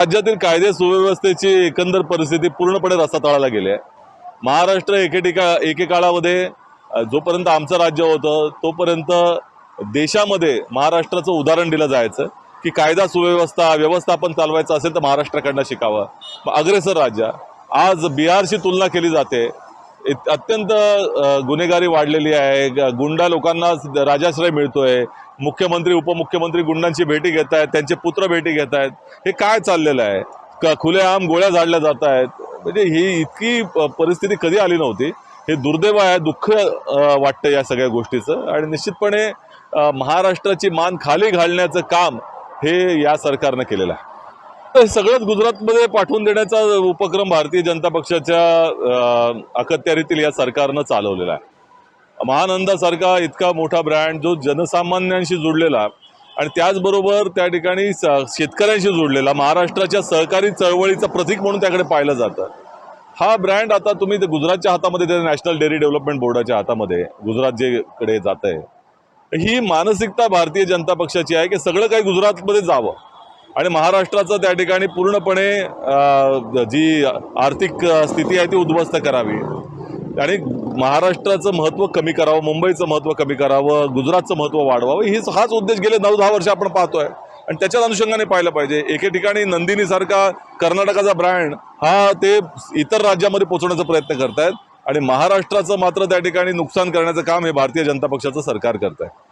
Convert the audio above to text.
राज्यातील कायदे सुव्यवस्थेची एकंदर परिस्थिती पूर्णपणे रस्तातळाला गेली आहे. महाराष्ट्र एकेटिका एकेकाळामध्ये जोपर्यंत आमचं राज्य होतं तोपर्यंत देशामध्ये महाराष्ट्राचं उदाहरण दिलं जायचं की कायदा सुव्यवस्था व्यवस्थापन चालवायचं असेल तर महाराष्ट्राकडनं शिकावं. अग्रेसर राज्य आज बिहारशी तुलना केली जाते अत्यंत गुन्हेगारी वाढलेली आहे गुंडा लोकांना राजाश्रय मिळतोय मुख्यमंत्री उपमुख्यमंत्री गुंडांची भेटी घेत आहेत त्यांचे पुत्र भेटी घेत आहेत. हे काय चाललेलं आहे? का खुलेआम गोळ्या झाडल्या जात आहेत. म्हणजे ही इतकी प- परिस्थिती कधी आली नव्हती? हे दुर्दैव आहे दुःख वाटतं या सगळ्या गोष्टीचं. आणि निश्चितपणे महाराष्ट्राची मान खाली घालण्याचं काम हे या सरकारनं केलेलं आहे. तर हे सगळंच गुजरातमध्ये पाठवून देण्याचा उपक्रम भारतीय जनता पक्षाच्या अखत्यारीतील या सरकारनं चालवलेला आहे. महानंदासारखा इतका मोठा ब्रँड जो जनसामान्यांशी जुडलेला आणि त्याचबरोबर त्या ठिकाणी स- शेतकऱ्यांशी जुडलेला महाराष्ट्राच्या सहकारी चळवळीचं प्रतीक म्हणून त्याकडे पाहिलं जातं. हा ब्रँड आता तुम्ही ते गुजरातच्या हातामध्ये त्या नॅशनल डेअरी डेव्हलपमेंट बोर्डाच्या हातामध्ये गुजरात जे कडे जात आहे ही मानसिकता भारतीय जनता पक्षाची आहे की सगळं काही गुजरातमध्ये जावं. आणि महाराष्ट्राचं त्या ठिकाणी पूर्णपणे जी आर्थिक स्थिती आहे ती उद्ध्वस्त करावी. आणि महाराष्ट्राचं महत्त्व कमी करावं मुंबईचं महत्त्व कमी करावं गुजरातचं महत्त्व वाढवावं हीच हाच उद्देश गेले नऊ दहा वर्ष आपण पाहतोय. आणि त्याच्याच अनुषंगाने पाहिलं पाहिजे. एके ठिकाणी नंदिनीसारखा कर्नाटकाचा ब्रँड हा ते इतर राज्यामध्ये पोचवण्याचा प्रयत्न करतायत आणि महाराष्ट्राचं मात्र त्या ठिकाणी नुकसान करण्याचं काम हे भारतीय जनता पक्षाचं सरकार करत आहे